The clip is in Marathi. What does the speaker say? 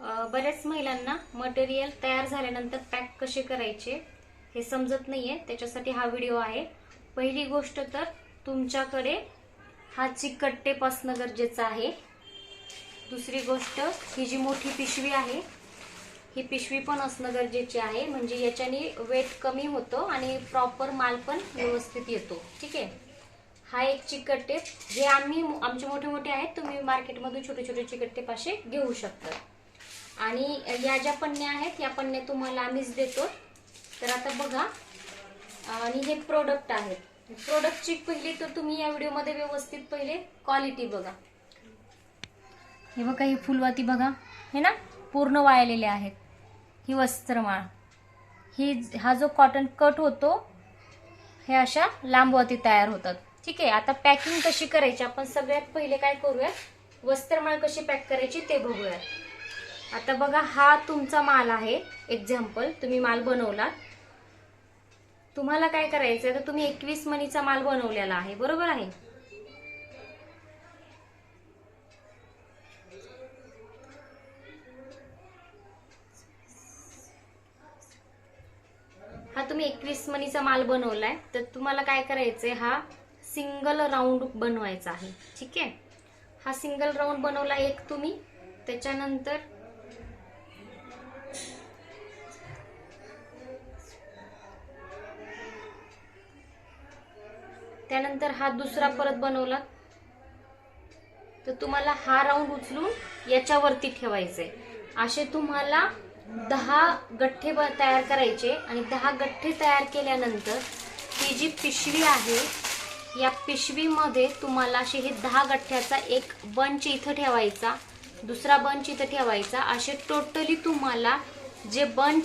बऱ्याच महिलांना मटेरियल तयार झाल्यानंतर पॅक कसे करायचे हे समजत नाहीये. त्याच्यासाठी हा व्हिडिओ आहे. पहिली गोष्ट तर तुमच्याकडे हा चिकट टेप असणं गरजेचं आहे. दुसरी गोष्ट ही जी मोठी पिशवी आहे ही पिशवी पण असणं गरजेची आहे. म्हणजे याच्याने वेट कमी होतं आणि प्रॉपर माल पण व्यवस्थित येतो. ठीक आहे? हा एक चिकट टेप जे आम्ही आमचे मोठे मोठे आहेत तुम्ही मार्केटमधून छोटे छोटे चिकट टेप असे घेऊ शकता. आणि या ज्या पन्न्या आहेत या पन्न्या तुम्हाला आम्हीच देतो. तर आता बघा आणि हे प्रोडक्ट आहेत प्रोडक्टची पहिली तर तुम्ही या व्हिडिओमध्ये व्यवस्थित पहिले क्वालिटी बघा. हे बघा ही फुलवाती बघा. हे ना पूर्ण वाळलेले आहेत. ही वस्त्रमाळ. ही हा जो कॉटन कट होतो हे अशा लांबवाती तयार होतात. ठीक आहे आता पॅकिंग कशी करायची? आपण सगळ्यात पहिले काय करूयात वस्त्रमाळ कशी पॅक करायची ते बघूयात आता बघा हा तुमचा माल आहे. एक्झाम्पल तुम्ही माल बनवलात. तुम्हाला काय करायचं तर तुम्ही एकवीस मनीचा माल बनवलेला आहे. बरोबर आहे? हा तुम्ही एकवीस मनीचा माल बनवलाय. तर तुम्हाला काय करायचंय? हा सिंगल राऊंड बनवायचा आहे. ठीक आहे? हा सिंगल राऊंड बनवला एक तुम्ही. त्याच्यानंतर त्यानंतर हा दुसरा परत बनवला. तर तुम्हाला हा राऊंड उचलून याच्यावरती ठेवायचंय. असे तुम्हाला दहा गठ्ठे तयार करायचे आणि दहा गठ्ठे तयार केल्यानंतर ही जी पिशवी आहे या पिशवीमध्ये तुम्हाला असे हे दहा गठ्ठ्याचा एक बंच इथं ठेवायचा दुसरा बंच इथं ठेवायचा. असे टोटली तुम्हाला जे बंच